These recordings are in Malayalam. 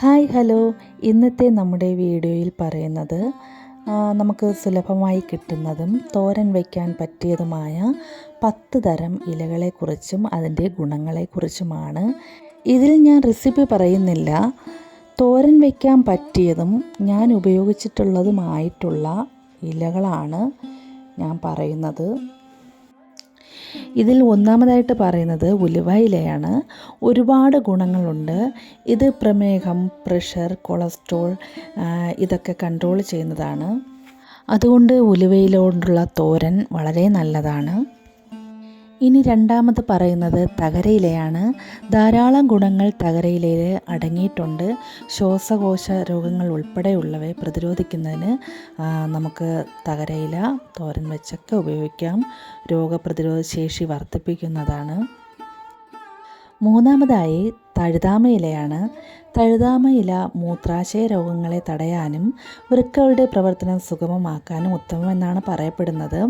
Hi hello. ഇന്നത്തെ നമ്മുടെ വീഡിയോയിൽ പറയുന്നത് നമുക്ക് സുലഭമായി കിട്ടുന്നതും തോരൻ വയ്ക്കാൻ പറ്റിയതുമായ പത്ത് തരം ഇലകളെക്കുറിച്ചും അതിന്റെ ഗുണങ്ങളെക്കുറിച്ചുമാണ്. ഇതിൽ ഞാൻ റെസിപ്പി പറയുന്നില്ല. തോരൻ വയ്ക്കാൻ പറ്റിയതും ഞാൻ ഉപയോഗിച്ചിട്ടുള്ളതുമായിട്ടുള്ള ഇലകളാണ് ഞാൻ പറയുന്നത്. ഇതിൽ ഒന്നാമതായിട്ട് പറയുന്നത് ഉലുവ ഇലയാണ് ഒരുപാട് ഗുണങ്ങളുണ്ട്. ഇത് പ്രമേഹം പ്രഷർ കൊളസ്ട്രോൾ ഇതൊക്കെ കൺട്രോൾ ചെയ്യുന്നതാണ്. അതുകൊണ്ട് ഉലുവയിലോണ്ടുള്ള തോരൻ വളരെ നല്ലതാണ്. ഇനി രണ്ടാമത് പറയുന്നത് തകരയിലയാണ്. ധാരാളം ഗുണങ്ങൾ തകരയിലയിൽ അടങ്ങിയിട്ടുണ്ട്. ശ്വാസകോശ രോഗങ്ങൾ ഉൾപ്പെടെയുള്ളവയെ പ്രതിരോധിക്കുന്നതിന് നമുക്ക് തകരയില തോരൻ വെച്ചൊക്കെ ഉപയോഗിക്കാം. രോഗപ്രതിരോധ ശേഷി വർദ്ധിപ്പിക്കുന്നതാണ്. മൂന്നാമതായി തഴുതാമ ഇലയാണ്. തഴുതാമ ഇല മൂത്രാശയ രോഗങ്ങളെ തടയാനും വൃക്കകളുടെ പ്രവർത്തനം സുഗമമാക്കാനും ഉത്തമമെന്നാണ് പറയപ്പെടുന്നത്.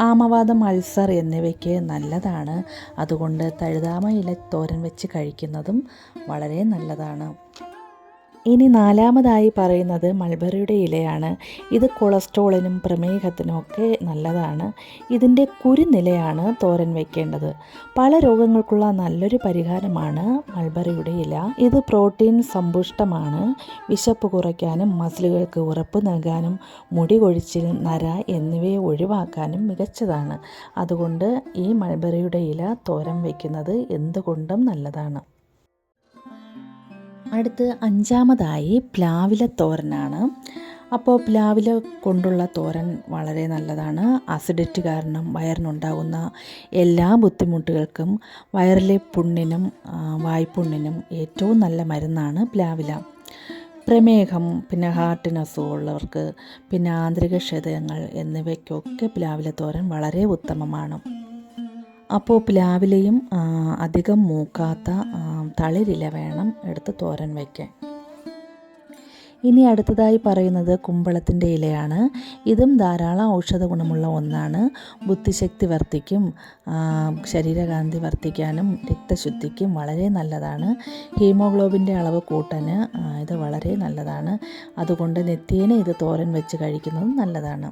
ആമവാദം അൾസർ എന്നിവയ്ക്ക് നല്ലതാണ്. അതുകൊണ്ട് തഴുതാമ ഇല തോരൻ വെച്ച് കഴിക്കുന്നതും വളരെ നല്ലതാണ്. ഇനി നാലാമതായി പറയുന്നത് മൾബറിയുടെ ഇലയാണ്. ഇത് കൊളസ്ട്രോളിനും പ്രമേഹത്തിനും ഒക്കെ നല്ലതാണ്. ഇതിന്റെ കുരുനിലയാണ് തോരൻ വെക്കേണ്ടത്. പല രോഗങ്ങൾക്കുള്ള നല്ലൊരു പരിഹാരമാണ് മൾബറിയുടെ ഇല. ഇത് പ്രോട്ടീൻ സമ്പുഷ്ടമാണ്. വിശപ്പ് കുറയ്ക്കാനും മസിലുകൾക്ക് ഉറപ്പ് നൽകാനും മുടി കൊഴിച്ചിൽ നര എന്നിവയെ ഒഴിവാക്കാനും മികച്ചതാണ്. അതുകൊണ്ട് ഈ മൾബറിയുടെ ഇല തോരൻ വയ്ക്കുന്നത് എന്തുകൊണ്ടും നല്ലതാണ്. അടുത്ത് അഞ്ചാമതായി പ്ലാവില തോരനാണ്. അപ്പോൾ പ്ലാവില കൊണ്ടുള്ള തോരൻ വളരെ നല്ലതാണ്. അസിഡിറ്റി കാരണം വയറിനുണ്ടാകുന്ന എല്ലാ ബുദ്ധിമുട്ടുകൾക്കും വയറിലെ പുണ്ണിനും വായ്പുണ്ണിനും ഏറ്റവും നല്ല മരുന്നാണ് പ്ലാവില. പ്രമേഹം പിന്നെ ഹാർട്ടിന് അസുഖമുള്ളവർക്ക് പിന്നെ ആന്തരിക ക്ഷതങ്ങൾ എന്നിവയ്ക്കൊക്കെ പ്ലാവില തോരൻ വളരെ ഉത്തമമാണ്. അപ്പോൾ പ്ലാവിലയും അധികം മൂക്കാത്ത തളിരില വേണം എടുത്ത് തോരൻ വയ്ക്കാൻ ഇനി അടുത്തതായി പറയുന്നത് കുമ്പളത്തിന്റെ ഇലയാണ്. ഇതും ധാരാളം ഔഷധ ഗുണമുള്ള ഒന്നാണ്. ബുദ്ധിശക്തി വർദ്ധിക്കും ശരീരകാന്തി വർദ്ധിക്കാനും രക്തശുദ്ധിക്കും വളരെ നല്ലതാണ്. ഹീമോഗ്ലോബിന്റെ അളവ് കൂട്ടാൻ ഇത് വളരെ നല്ലതാണ്. അതുകൊണ്ട് നെത്തിയേനെ ഇത് തോരൻ വെച്ച് കഴിക്കുന്നതും നല്ലതാണ്.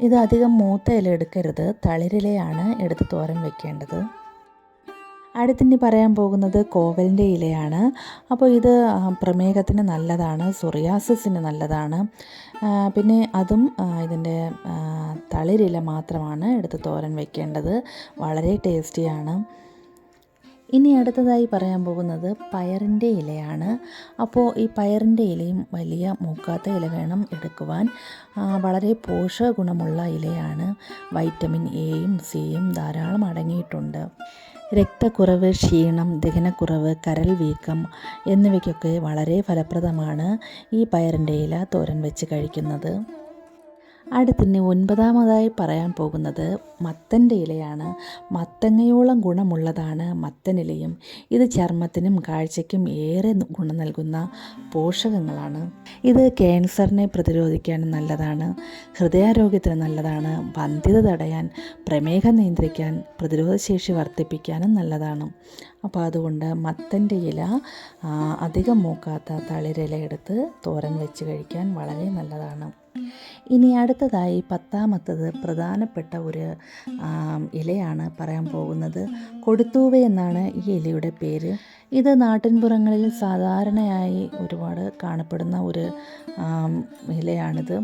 ഇത് അധികം മൂത്ത ഇല എടുക്കരുത്. തളിരിലയാണ് എടുത്ത് തോരൻ വെക്കേണ്ടത്. അടുത്തിനി പറയാൻ പോകുന്നത് കോവലിന്റെ ഇലയാണ്. അപ്പോൾ ഇത് പ്രമേഹത്തിന് നല്ലതാണ് സൊറിയാസിന് നല്ലതാണ്. പിന്നെ അതും ഇതിന്റെ തളിരില മാത്രമാണ് എടുത്ത് തോരൻ വെക്കേണ്ടത്. വളരെ ടേസ്റ്റിയാണ്. ഇനി അടുത്തതായി പറയാൻ പോകുന്നത് പയറിന്റെ ഇലയാണ്. അപ്പോൾ ഈ പയറിന്റെ ഇലയും വലിയ മൂക്കാത്ത ഇല വേണം എടുക്കുവാൻ. വളരെ പോഷക ഗുണമുള്ള ഇലയാണ്. വൈറ്റമിൻ എയും സിയും ധാരാളം അടങ്ങിയിട്ടുണ്ട്. രക്തക്കുറവ് ക്ഷീണം ദഹനക്കുറവ് കരൽ വീക്കം എന്നിവയ്ക്കൊക്കെ വളരെ ഫലപ്രദമാണ് ഈ പയറിന്റെ ഇല തോരൻ വെച്ച് കഴിക്കുന്നത്. അടുത്തിന് ഒൻപതാമതായി പറയാൻ പോകുന്നത് മത്തന്റെ ഇലയാണ്. മത്തങ്ങയോളം ഗുണമുള്ളതാണ് മത്തനിലയും ഇത് ചർമ്മത്തിനും കാഴ്ചയ്ക്കും ഏറെ ഗുണം നൽകുന്ന പോഷകങ്ങളാണ്. ഇത് ക്യാൻസറിനെ പ്രതിരോധിക്കാൻ നല്ലതാണ്. ഹൃദയാരോഗ്യത്തിന് നല്ലതാണ്. വന്ധ്യത തടയാൻ പ്രമേഹം നിയന്ത്രിക്കാൻ പ്രതിരോധശേഷി വർദ്ധിപ്പിക്കാനും നല്ലതാണ്. അപ്പോൾ അതുകൊണ്ട് മത്തന്റെ ഇല അധികം മൂക്കാത്ത തളിരില എടുത്ത് തോരൻ വെച്ച് കഴിക്കാൻ വളരെ നല്ലതാണ്. ഇനി അടുത്തതായി പത്താമത്തത് പ്രധാനപ്പെട്ട ഒരു ഇലയാണ് പറയാൻ പോകുന്നത്. കൊടുത്തൂവ എന്നാണ് ഈ ഇലയുടെ പേര്. ഇത് നാട്ടിൻപുറങ്ങളിൽ സാധാരണയായി ഒരുപാട് കാണപ്പെടുന്ന ഒരു ഇലയാണിത്.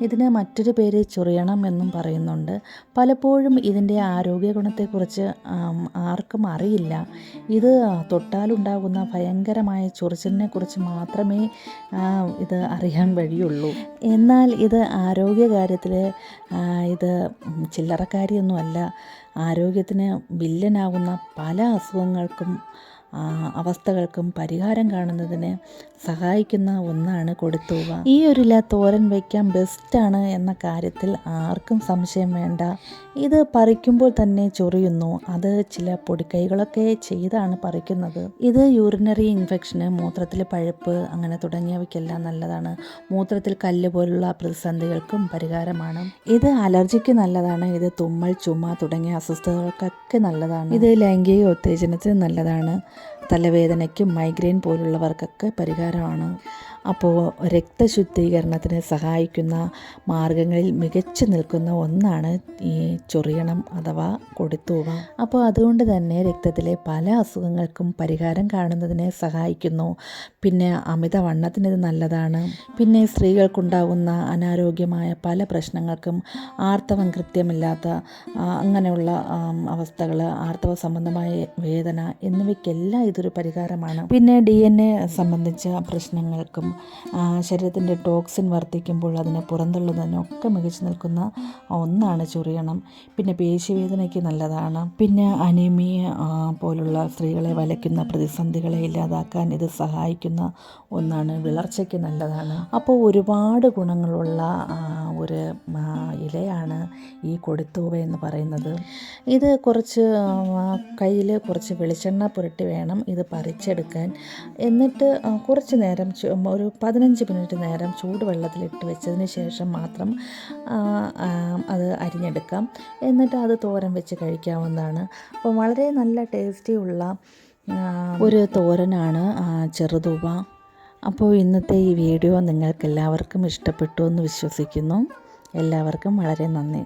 ഇതിന് മറ്റൊരു പേര് ചൊറിയണം എന്നും പറയുന്നുണ്ട്. പലപ്പോഴും ഇതിന്റെ ആരോഗ്യ ഗുണത്തെക്കുറിച്ച് ആർക്കും അറിയില്ല. ഇത് തൊട്ടാലുണ്ടാകുന്ന ഭയങ്കരമായ ചൊറിച്ചിലിനെ കുറിച്ച് മാത്രമേ ഇത് അറിയാൻ വഴിയുള്ളൂ. എന്നാൽ ഇത് ആരോഗ്യകാര്യത്തിൽ ഇത് ചില്ലറക്കാരിയൊന്നുമല്ല ആരോഗ്യത്തിന് വില്ലനാകുന്ന പല അസുഖങ്ങൾക്കും അവസ്ഥകൾക്കും പരിഹാരം കാണുന്നതിന് സഹായിക്കുന്ന ഒന്നാണ് കൊടുത്തൂവ. ഈ ഒരു ഇല തോരൻ വയ്ക്കാൻ ബെസ്റ്റാണ് എന്ന കാര്യത്തിൽ ആർക്കും സംശയം വേണ്ട. ഇത് പറിക്കുമ്പോൾ തന്നെ ചൊറിയുന്നു. അത് ചില പൊടിക്കൈകളൊക്കെ ചെയ്താണ് പറിക്കുന്നത്. ഇത് യൂറിനറി ഇൻഫെക്ഷന് മൂത്രത്തിൽ പഴുപ്പ് അങ്ങനെ തുടങ്ങിയവയ്ക്കെല്ലാം നല്ലതാണ്. മൂത്രത്തിൽ കല്ല് പോലുള്ള പ്രതിസന്ധികൾക്കും പരിഹാരമാണ്. ഇത് അലർജിക്ക് നല്ലതാണ്. ഇത് തുമ്മൽ ചുമ തുടങ്ങിയ അസ്വസ്ഥതകൾക്കൊക്കെ നല്ലതാണ്. ഇത് ലൈംഗിക ഉത്തേജനത്തിന് നല്ലതാണ്. തലവേദനയ്ക്കും മൈഗ്രെയിൻ പോലുള്ളവർക്കൊക്കെ പരിഹാരമാണ്. അപ്പോൾ രക്തശുദ്ധീകരണത്തിന് സഹായിക്കുന്ന മാർഗങ്ങളിൽ മികച്ചു നിൽക്കുന്ന ഒന്നാണ് ഈ ചൊറിയണം അഥവാ കൊടുത്തൂവ. അപ്പോൾ അതുകൊണ്ട് തന്നെ രക്തത്തിലെ പല അസുഖങ്ങൾക്കും പരിഹാരം കാണുന്നതിനെ സഹായിക്കുന്നു. പിന്നെ അമിതവണ്ണത്തിന് ഇത് നല്ലതാണ്. പിന്നെ സ്ത്രീകൾക്കുണ്ടാകുന്ന അനാരോഗ്യമായ പല പ്രശ്നങ്ങൾക്കും ആർത്തവം കൃത്യമില്ലാത്ത അങ്ങനെയുള്ള അവസ്ഥകൾ ആർത്തവ സംബന്ധമായ വേദന എന്നിവയ്ക്കെല്ലാം ഇതൊരു പരിഹാരമാണ്. പിന്നെ ഡി എൻ എ സംബന്ധിച്ച പ്രശ്നങ്ങൾക്കും ശരീരത്തിന്റെ ടോക്സിൻ വർദ്ധിക്കുമ്പോൾ അതിനെ പുറന്തള്ളുന്നതിനൊക്കെ മികച്ചു നിൽക്കുന്ന ഒന്നാണ് ചുറിയണം. പിന്നെ പേശിവേദനയ്ക്ക് നല്ലതാണ്. പിന്നെ അനീമിയ പോലുള്ള സ്ത്രീകളെ വലയ്ക്കുന്ന പ്രതിസന്ധികളെ ഇല്ലാതാക്കാൻ ഇത് സഹായിക്കുന്ന ഒന്നാണ്. വിളർച്ചയ്ക്ക് നല്ലതാണ്. അപ്പോൾ ഒരുപാട് ഗുണങ്ങളുള്ള ഒരു ഇലയാണ് ഈ കൊടിത്തൂവ എന്ന് പറയുന്നത്. ഇത് കുറച്ച് കയ്യിൽ കുറച്ച് വെളിച്ചെണ്ണ പുരട്ടി വേണം ഇത് പറിച്ചെടുക്കാൻ. എന്നിട്ട് കുറച്ച് നേരം ഒരു പതിനഞ്ച് മിനിറ്റ് നേരം ചൂടുവെള്ളത്തിലിട്ട് വെച്ചതിന് ശേഷം മാത്രം അത് അരിഞ്ഞെടുക്കാം. എന്നിട്ട് അത് തോരൻ വെച്ച് കഴിക്കാവുന്നതാണ്. അപ്പോൾ വളരെ നല്ല ടേസ്റ്റിയുള്ള ഒരു തോരനാണ് ചെറുതൂവ. അപ്പോൾ ഇന്നത്തെ ഈ വീഡിയോ നിങ്ങൾക്കെല്ലാവർക്കും ഇഷ്ടപ്പെട്ടു എന്ന് വിശ്വസിക്കുന്നു. എല്ലാവർക്കും വളരെ നന്ദി.